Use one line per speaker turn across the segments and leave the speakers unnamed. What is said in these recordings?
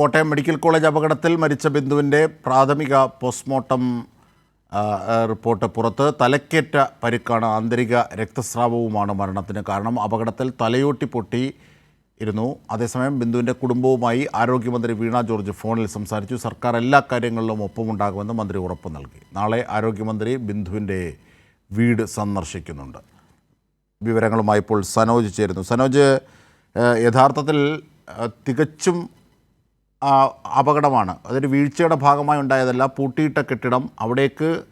Kottayam medical college അപകടത്തിൽ മരിച്ച ബിന്ദുവിന്റെ പ്രാഥമിക പോസ്റ്റ്മോർട്ടം റിപ്പോർട്ട് പുറത്ത്. തലക്കേറ്റ പരുക്കാണ് ആന്തരിക രക്തസ്രാവവുമാണ് മരണത്തിന് കാരണം. അപകടത്തിൽ തലയോട്ടി പൊട്ടി ഇരുന്നു. അതേസമയം ബിന്ദുവിന്റെ കുടുംബവുമായി ആരോഗ്യമന്ത്രി വീണ ജോർജ് ഫോണിൽ സംസാരിച്ചു. സർക്കാർ എല്ലാ കാര്യങ്ങളിലും ഒപ്പമുണ്ടാകുമെന്ന് മന്ത്രി ഉറപ്പ് നൽകി. നാളെ ആരോഗ്യമന്ത്രി ബിന്ദുവിന്റെ വീട് സന്ദർശിക്കുന്നുണ്ട്. വിവരങ്ങളുമായി ഇപ്പോൾ സനോജ് ചേരുന്നു. സനോജ് യഥാർത്ഥത്തിൽ തികച്ചും അപകടമാണ്. അതൊരു വീഴ്ചയുടെ ഭാഗമായി ഉണ്ടായതല്ല പൂട്ടിയിട്ട കെട്ടിടം. അവിടേക്ക്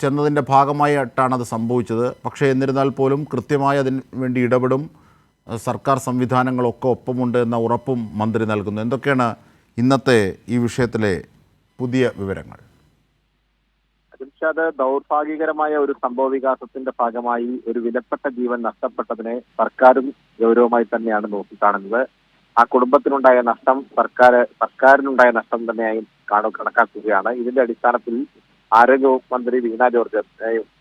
ചെന്നതിന്റെ ഭാഗമായിട്ടാണ് അത് സംഭവിച്ചത്. പക്ഷേ എന്നിരുന്നാൽ പോലും കൃത്യമായി അതിന് വേണ്ടി ഇടപെടും. സർക്കാർ സംവിധാനങ്ങളൊക്കെ ഒപ്പമുണ്ട് എന്ന ഉറപ്പും മന്ത്രി നൽകുന്നു. എന്തൊക്കെയാണ് ഇന്നത്തെ ഈ വിഷയത്തിലെ പുതിയ വിവരങ്ങൾ?
അത് ദൗർഭാഗ്യകരമായ ഒരു സംഭവ വികാസത്തിന്റെ ഭാഗമായി ഒരു വിലപ്പെട്ട ജീവൻ നഷ്ടപ്പെട്ടതിനെ സർക്കാരും ഗൗരവമായി തന്നെയാണ് നോക്കിക്കാണുന്നത്. ആ കുടുംബത്തിനുണ്ടായ നഷ്ടം സർക്കാർ സർക്കാരിനുണ്ടായ നഷ്ടം തന്നെയായി കാണു കണക്കാക്കുകയാണ്. ഇതിന്റെ അടിസ്ഥാനത്തിൽ ആരോഗ്യ മന്ത്രി വീണ ജോർജ്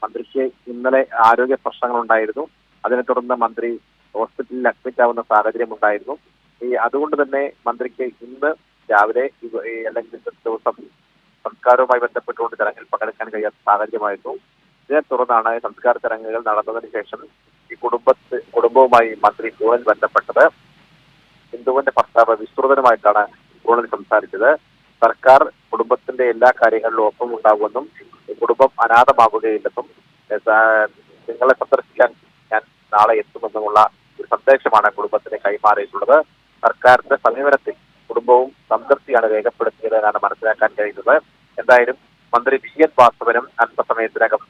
മന്ത്രിക്ക് ഇന്നലെ ആരോഗ്യ പ്രശ്നങ്ങൾ ഉണ്ടായിരുന്നു അതിനെ തുടർന്ന് മന്ത്രി ഹോസ്പിറ്റലിൽ അഡ്മിറ്റ് ആവുന്ന സാഹചര്യം ഉണ്ടായിരുന്നു. ഈ അതുകൊണ്ട് തന്നെ മന്ത്രിക്ക് ഇന്ന് രാവിലെ അല്ലെങ്കിൽ ദിവസം സംസ്കാരവുമായി ബന്ധപ്പെട്ടുകൊണ്ട് ചടങ്ങിൽ പങ്കെടുക്കാൻ കഴിയാത്ത സാഹചര്യമായിരുന്നു. ഇതിനെ തുടർന്നാണ് സംസ്കാര ചടങ്ങുകൾ നടന്നതിന് ശേഷം ഈ കുടുംബത്തെ കുടുംബവുമായി മന്ത്രി ഫോണിൽ ബന്ധപ്പെട്ടത്. ഹിന്ദുവിന്റെ ഭർത്താവ് വിസ്തൃതനുമായിട്ടാണ് ഫോണിൽ സംസാരിച്ചത്. സർക്കാർ കുടുംബത്തിന്റെ എല്ലാ കാര്യങ്ങളിലും ഒപ്പം ഉണ്ടാകുമെന്നും കുടുംബം സാ- നിങ്ങളെ സന്ദർശിക്കാൻ ഞാൻ നാളെ എത്തുമെന്നുമുള്ള ഒരു സന്ദേശമാണ് കുടുംബത്തിന് കൈമാറിയിട്ടുള്ളത്. സർക്കാരിന്റെ സമീപനത്തിൽ കുടുംബവും സംതൃപ്തിയാണ് രേഖപ്പെടുത്തിയത് എന്നാണ് മനസ്സിലാക്കാൻ കഴിയുന്നത്. എന്തായാലും മന്ത്രി വി എൻ വാസവനും അല്പസമയത്തിനകം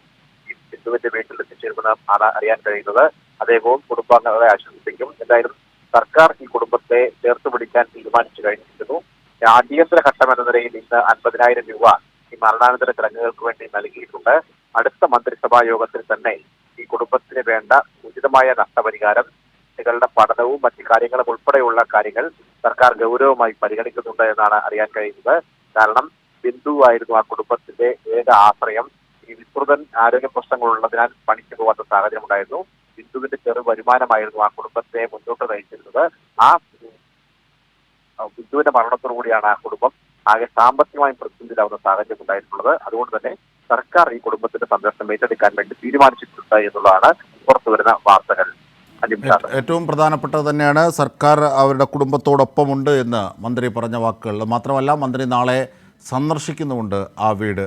സിന്ധുവിന്റെ വീട്ടിൽ എത്തിച്ചേരുമെന്ന് അറിയാൻ കഴിയുന്നത്. അതേപോലെ കുടുംബാംഗങ്ങളെ ആശ്വസിപ്പിക്കും എന്തായാലും സർക്കാർ ഈ കുടുംബത്തെ ചേർത്ത് പിടിക്കാൻ തീരുമാനിച്ചു കഴിഞ്ഞിരിക്കുന്നു. അടിയന്തര ഘട്ടം എന്ന നിലയിൽ ഇന്ന് അൻപതിനായിരം രൂപ ഈ മരണാനന്തര ചടങ്ങുകൾക്ക് വേണ്ടി നൽകിയിട്ടുണ്ട്. അടുത്ത മന്ത്രിസഭാ യോഗത്തിൽ തന്നെ ഈ കുടുംബത്തിന് വേണ്ട ഉചിതമായ നഷ്ടപരിഹാരം കുട്ടികളുടെ പഠനവും മറ്റു കാര്യങ്ങളും ഉൾപ്പെടെയുള്ള കാര്യങ്ങൾ സർക്കാർ ഗൗരവമായി പരിഗണിക്കുന്നുണ്ട് എന്നാണ് അറിയാൻ കഴിയുന്നത്. കാരണം ബിന്ദു ആയിരുന്നു ആ കുടുംബത്തിന്റെ ഏക ആശ്രയം. ഈ വിസ്തൃതൻ ആരോഗ്യ പ്രശ്നങ്ങളുള്ളതിനാൽ പണിക്ക് പോകാത്ത സാഹചര്യം ഉണ്ടായിരുന്നു. ബിന്ദുവിന്റെ ചെറു വരുമാനമായിരുന്നു ആ കുടുംബത്തെ മുന്നോട്ട് നയിച്ചിരുന്നത്. ആ ബിന്ദുവിന്റെ മരണത്തോടുകൂടിയാണ് ആ കുടുംബം ആകെ സാമ്പത്തികമായും പ്രതിസന്ധിയിലാവുന്ന സാഹചര്യം ഉണ്ടായിട്ടുള്ളത്. അതുകൊണ്ട് തന്നെ സർക്കാർ ഈ കുടുംബത്തിന്റെ സന്ദർശനം ഏറ്റെടുക്കാൻ വേണ്ടി തീരുമാനിച്ചിട്ടുണ്ട് എന്നുള്ളതാണ് പുറത്തുവരുന്ന വാർത്തകൾ.
ഏറ്റവും പ്രധാനപ്പെട്ടത് തന്നെയാണ് സർക്കാർ അവരുടെ കുടുംബത്തോടൊപ്പമുണ്ട് എന്ന് മന്ത്രി പറഞ്ഞ വാക്കുകൾ മാത്രമല്ല മന്ത്രി നാളെ സന്ദർശിക്കുന്നുമുണ്ട് ആ വീട്.